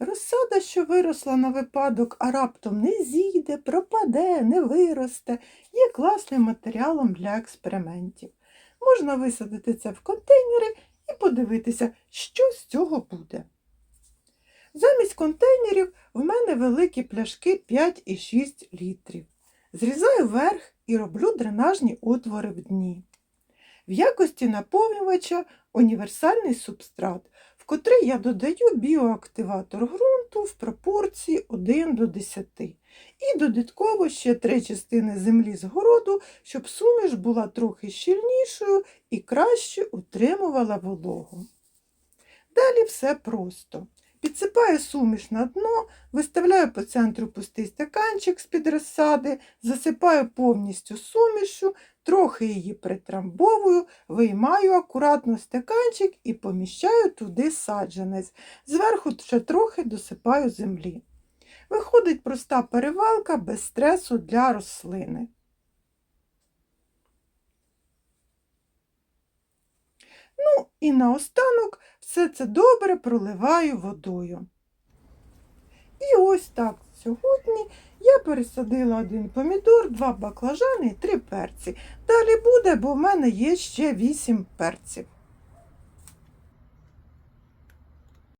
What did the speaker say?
Розсада, що виросла на випадок, а раптом не зійде, пропаде, не виросте, є класним матеріалом для експериментів. Можна висадити це в контейнери і подивитися, що з цього буде. Замість контейнерів в мене великі пляшки 5 і 6 літрів. Зрізаю верх і роблю дренажні отвори в дні. В якості наповнювача універсальний субстрат, котрий я додаю біоактиватор ґрунту в пропорції 1 до 10. І додатково ще три частини землі з городу, щоб суміш була трохи щільнішою і краще утримувала вологу. Далі все просто. Підсипаю суміш на дно, виставляю по центру пустий стаканчик з-під розсади, засипаю повністю сумішу, трохи її притрамбовую, виймаю акуратно стаканчик і поміщаю туди саджанець. Зверху ще трохи досипаю землі. Виходить проста перевалка без стресу для рослини. І наостанок все це добре проливаю водою. І ось так сьогодні я пересадила один помідор, два баклажани і три перці. Далі буде, бо в мене є ще вісім перців.